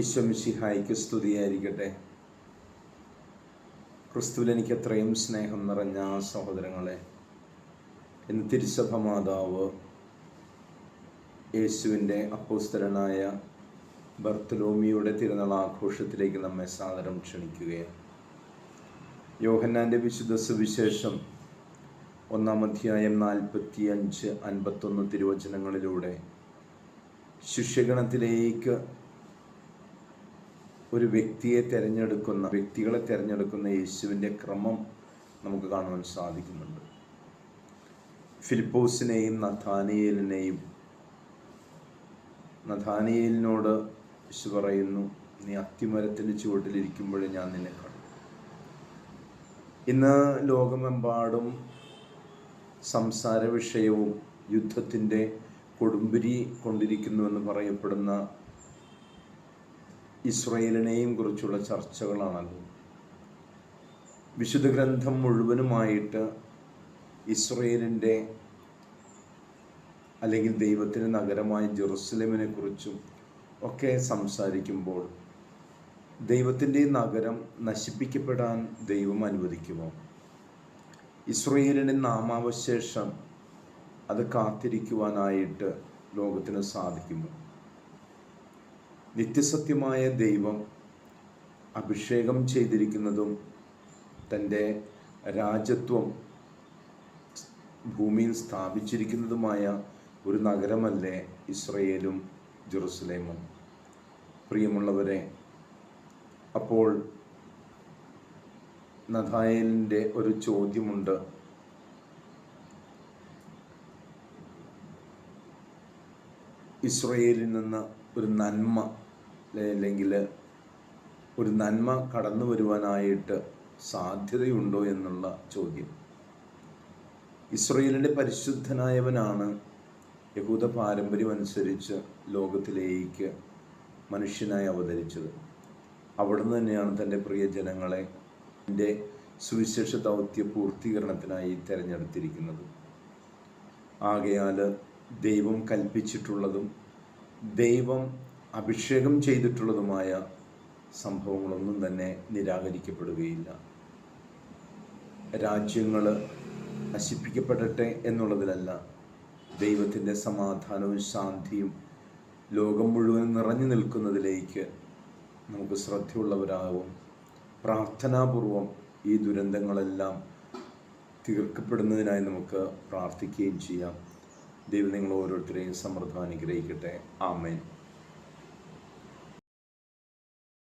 ഈശ്വമിഷിഹായിക്ക് സ്തുതിയായിരിക്കട്ടെ. ക്രിസ്തുവിൽ എനിക്ക് അത്രയും സ്നേഹം നിറഞ്ഞ സഹോദരങ്ങളെ എന്ന് തിരുസഭ മാതാവ് യേശുവിന്റെ അപ്പോസ്തലനായ ബർത്തലോമിയുടെ തിരുനാൾ ആഘോഷത്തിലേക്ക് നമ്മെ സാദരം ക്ഷണിക്കുകയാണ്. യോഹന്നാന്റെ വിശുദ്ധ സുവിശേഷം ഒന്നാം അധ്യായം നാൽപ്പത്തി അഞ്ച് അൻപത്തൊന്ന് തിരുവചനങ്ങളിലൂടെ ശിഷ്യഗണത്തിലേക്ക് ഒരു വ്യക്തിയെ തിരഞ്ഞെടുക്കുന്ന വ്യക്തികളെ തിരഞ്ഞെടുക്കുന്ന യേശുവിന്റെ ക്രമം നമുക്ക് കാണുവാൻ സാധിക്കുന്നുണ്ട്. ഫിലിപ്പോസിനെയും നഥാനിയലിനെയും നഥാനിയലിനോട് യേശു പറയുന്നു നീ അത്തിമരത്തിന്റെ ചുവട്ടിലിരിക്കുമ്പോഴേ ഞാൻ നിന്നെ കാണും. ഇന്ന് ലോകമെമ്പാടും സംസാര വിഷയവും യുദ്ധത്തിന്റെ കൊടുമ്പിരി കൊണ്ടിരിക്കുന്നുവെന്ന് പറയപ്പെടുന്ന ഇസ്രയേലിനെയും കുറിച്ചുള്ള ചർച്ചകളാണല്ലോ. വിശുദ്ധ ഗ്രന്ഥം മുഴുവനുമായിട്ട് ഇസ്രയേലിന്റെ അല്ലെങ്കിൽ ദൈവത്തിന്റെ നഗരമായ ജെറുസലേമിനെ കുറിച്ചും ഒക്കെ സംസാരിക്കുമ്പോൾ ദൈവത്തിന്റെ നഗരം നശിപ്പിക്കപ്പെടാൻ ദൈവം അനുവദിക്കുമോ? ഇസ്രയേലിന്റെ നാമാവശേഷം അത് കാത്തിരിക്കുവാനായിട്ട് ലോകത്തിന് സാധിക്കുമോ? നിത്യസത്യമായ ദൈവം അഭിഷേകം ചെയ്തിരിക്കുന്നതും തന്റെ രാജ്യത്വം ഭൂമിയിൽ സ്ഥാപിച്ചിരിക്കുന്നതുമായ ഒരു നഗരമല്ലേ ഇസ്രയേലും ജെറുസലേമും. പ്രിയമുള്ളവരെ അപ്പോൾ നഥായലിന്റെ ഒരു ചോദ്യമുണ്ട്. ഇസ്രയേലിൽ നിന്ന് ഒരു നന്മ അല്ലെങ്കിൽ ഒരു നന്മ കടന്നു വരുവാനായിട്ട് സാധ്യതയുണ്ടോ എന്നുള്ള ചോദ്യം. ഇസ്രയേലിന്റെ പരിശുദ്ധനായവനാണ് യഹൂദ പാരമ്പര്യം അനുസരിച്ച് ലോകത്തിലേക്ക് മനുഷ്യനായി അവതരിച്ചത്. അവിടുന്ന് തന്നെയാണ് തന്റെ പ്രിയ ജനങ്ങളെ എന്റെ സുവിശേഷ ദൗത്യ പൂർത്തീകരണത്തിനായി തിരഞ്ഞെടുത്തിരിക്കുന്നത്. ആകയാൽ ദൈവം കൽപ്പിച്ചിട്ടുള്ളതും ദൈവം അഭിഷേകം ചെയ്തിട്ടുള്ളതുമായ സംഭവങ്ങളൊന്നും തന്നെ നിരാകരിക്കപ്പെടുകയില്ല. രാജ്യങ്ങൾ നശിപ്പിക്കപ്പെടട്ടെ എന്നുള്ളതിലല്ല ദൈവത്തിന്റെ സമാധാനവും ശാന്തിയും ലോകം മുഴുവൻ നിറഞ്ഞു നിൽക്കുന്നതിലേക്ക് നമുക്ക് ശ്രദ്ധയുള്ളവരാകും. പ്രാർത്ഥനാപൂർവം ഈ ദുരന്തങ്ങളെല്ലാം തീർക്കപ്പെടുന്നതിനായി നമുക്ക് പ്രാർത്ഥിക്കുകയും ചെയ്യാം. ദൈവം നിങ്ങൾ ഓരോരുത്തരെയും സമൃദ്ധം അനുഗ്രഹിക്കട്ടെ. ആമേൻ.